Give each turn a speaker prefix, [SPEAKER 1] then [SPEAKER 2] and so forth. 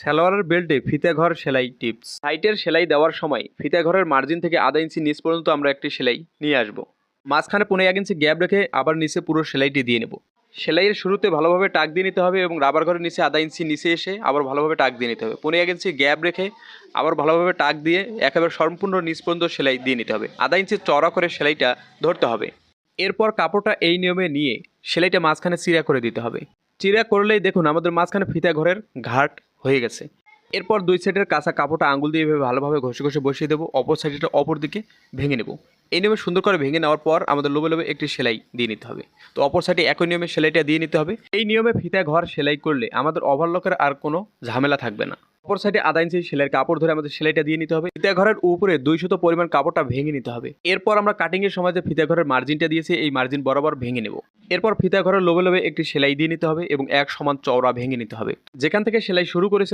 [SPEAKER 1] সালোয়ারের বেল্টে ফিতা ঘর সেলাই টিপস। সাইটের সেলাই দেওয়ার সময় ফিতা ঘরের মার্জিন থেকে আধা ইঞ্চি নিচ পর্যন্ত আমরা একটি সেলাই নিয়ে আসব। মাঝখানে পনেরো এক ইঞ্চি গ্যাপ রেখে আবার নিচে পুরো সেলাইটি দিয়ে নেব। সেলাইয়ের শুরুতে ভালোভাবে টাক দিয়ে নিতে হবে এবং রাবার ঘরের নিচে আধা ইঞ্চি নিচে এসে আবার ভালোভাবে টাক দিয়ে নিতে হবে। পনেরো এক ইঞ্চি গ্যাপ রেখে আবার ভালোভাবে টাক দিয়ে একেবারে সম্পূর্ণ নিচ পর্যন্ত সেলাই দিয়ে নিতে হবে। আধা ইঞ্চি চড়া করে সেলাইটা ধরতে হবে। এরপর কাপড়টা এই নিয়মে নিয়ে সেলাইটা মাঝখানে চিরা করে দিতে হবে। চিরা করলেই দেখুন আমাদের মাঝখানে ফিতা ঘরের ঘাট হয়ে গেছে। এরপর দুই সাইডের কাঁচা কাপড়টা আঙুল দিয়ে এভাবে ভালোভাবে ঘষে ঘষে বসিয়ে দেবো। অপর সাইডটা অপর দিকে ভেঙে নেব। এই নিয়মে সুন্দর করে ভেঙে নেওয়ার পর আমাদের লোবে লোভে একটি সেলাই দিয়ে নিতে হবে। তো অপর সাইডে একই নিয়মে সেলাইটা দিয়ে নিতে হবে। এই নিয়মে ফিতা ঘর সেলাই করলে আমাদের ওভারলকের আর কোনো ঝামেলা থাকবে না। অপর সাইডে আধা ইঞ্চি সেলাইয়ের কাপড় ধরে আমাদের সেলাইটা দিয়ে নিতে হবে। ফিতা ঘরের উপরে দুই শত পরিমাণ কাপড়টা ভেঙে নিতে হবে। এরপর আমরা কাটিং এর সময় যে ফিতা ঘরের মার্জিনটা দিয়েছি, এই মার্জিন বরাবর ভেঙে নেব। এরপর ফিতা ঘরের লোভে লোভে একটি সেলাই দিয়ে নিতে হবে এবং এক সমান চওড়া ভেঙে নিতে হবে। যেখান থেকে সেলাই শুরু করেছে